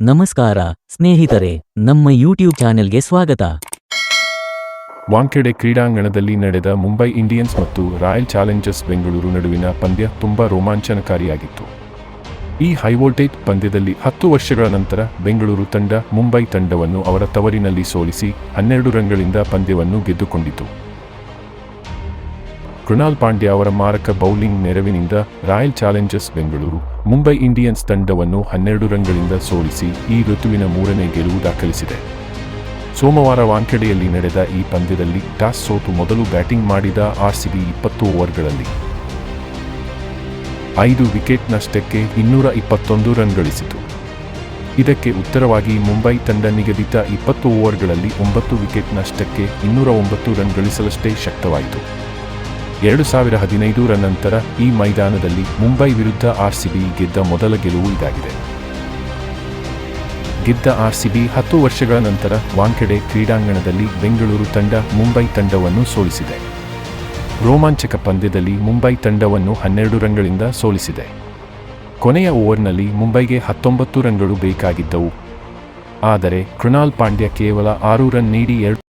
ನಮಸ್ಕಾರ, ಸ್ನೇಹಿತರೆ, ನಮ್ಮ ಯೂಟ್ಯೂಬ್ ಚಾನೆಲ್ಗೆ ಸ್ವಾಗತ. ವಾಂಖೆಡೆ ಕ್ರೀಡಾಂಗಣದಲ್ಲಿ ನಡೆದ ಮುಂಬೈ ಇಂಡಿಯನ್ಸ್ ಮತ್ತು ರಾಯಲ್ ಚಾಲೆಂಜರ್ಸ್ ಬೆಂಗಳೂರು ನಡುವಿನ ಪಂದ್ಯ ತುಂಬಾ ರೋಮಾಂಚನಕಾರಿಯಾಗಿತ್ತು. ಈ ಹೈವೋಲ್ಟೇಜ್ ಪಂದ್ಯದಲ್ಲಿ ಹತ್ತು ವರ್ಷಗಳ ನಂತರ ಬೆಂಗಳೂರು ತಂಡ ಮುಂಬೈ ತಂಡವನ್ನು ಅವರ ತವರಿನಲ್ಲಿ ಸೋಲಿಸಿ ಹನ್ನೆರಡು ರನ್ಗಳಿಂದ ಪಂದ್ಯವನ್ನು ಗೆದ್ದುಕೊಂಡಿತು. ಕೃಣಾಲ್ ಪಾಂಡ್ಯ ಅವರ ಮಾರಕ ಬೌಲಿಂಗ್ ನೆರವಿನಿಂದ Royal Challengers Bengaluru, Mumbai Indians ತಂಡವನ್ನು ಹನ್ನೆರಡು ರನ್ಗಳಿಂದ ಸೋಲಿಸಿ ಈ ಋತುವಿನ ಮೂರನೇ ಗೆಲುವು ದಾಖಲಿಸಿದೆ. ಸೋಮವಾರ ವಾಂಖೆಡೆಯಲ್ಲಿ ನಡೆದ ಈ ಪಂದ್ಯದಲ್ಲಿ ಟಾಸ್ ಸೋತು ಮೊದಲು ಬ್ಯಾಟಿಂಗ್ ಮಾಡಿದ ಆರ್ಸಿಬಿ ಇಪ್ಪತ್ತು ಓವರ್ಗಳಲ್ಲಿ ಐದು ವಿಕೆಟ್ ನಷ್ಟಕ್ಕೆ ಇನ್ನೂರ ಇಪ್ಪತ್ತೊಂದು ರನ್ ಗಳಿಸಿತು. ಇದಕ್ಕೆ ಉತ್ತರವಾಗಿ ಮುಂಬೈ ತಂಡ ನಿಗದಿತ ಇಪ್ಪತ್ತು ಓವರ್ಗಳಲ್ಲಿ ಒಂಬತ್ತು ವಿಕೆಟ್ ನಷ್ಟಕ್ಕೆ ಇನ್ನೂರ ಒಂಬತ್ತು ರನ್ ಗಳಿಸಲಷ್ಟೇ ಶಕ್ತವಾಯಿತು. ಎರಡು ಸಾವಿರ ಹದಿನೈದರ ನಂತರ ಈ ಮೈದಾನದಲ್ಲಿ ಮುಂಬೈ ವಿರುದ್ಧ ಆರ್ಸಿಬಿ ಗೆದ್ದ ಮೊದಲ ಗೆಲುವು ಇದಾಗಿದೆ. ಗೆದ್ದ ಆರ್ಸಿಬಿ ಹತ್ತು ವರ್ಷಗಳ ನಂತರ ವಾಂಖೆಡೆ ಕ್ರೀಡಾಂಗಣದಲ್ಲಿ ಬೆಂಗಳೂರು ತಂಡ ಮುಂಬೈ ತಂಡವನ್ನು ಸೋಲಿಸಿದೆ. ರೋಮಾಂಚಕ ಪಂದ್ಯದಲ್ಲಿ ಮುಂಬೈ ತಂಡವನ್ನು ಹನ್ನೆರಡು ರನ್ಗಳಿಂದ ಸೋಲಿಸಿದೆ. ಕೊನೆಯ ಓವರ್ನಲ್ಲಿ ಮುಂಬೈಗೆ ಹತ್ತೊಂಬತ್ತು ರನ್ಗಳು ಬೇಕಾಗಿದ್ದವು. ಆದರೆ ಕೃಣಾಲ್ ಪಾಂಡ್ಯ ಕೇವಲ ಆರು ರನ್ ನೀಡಿ ಎರಡು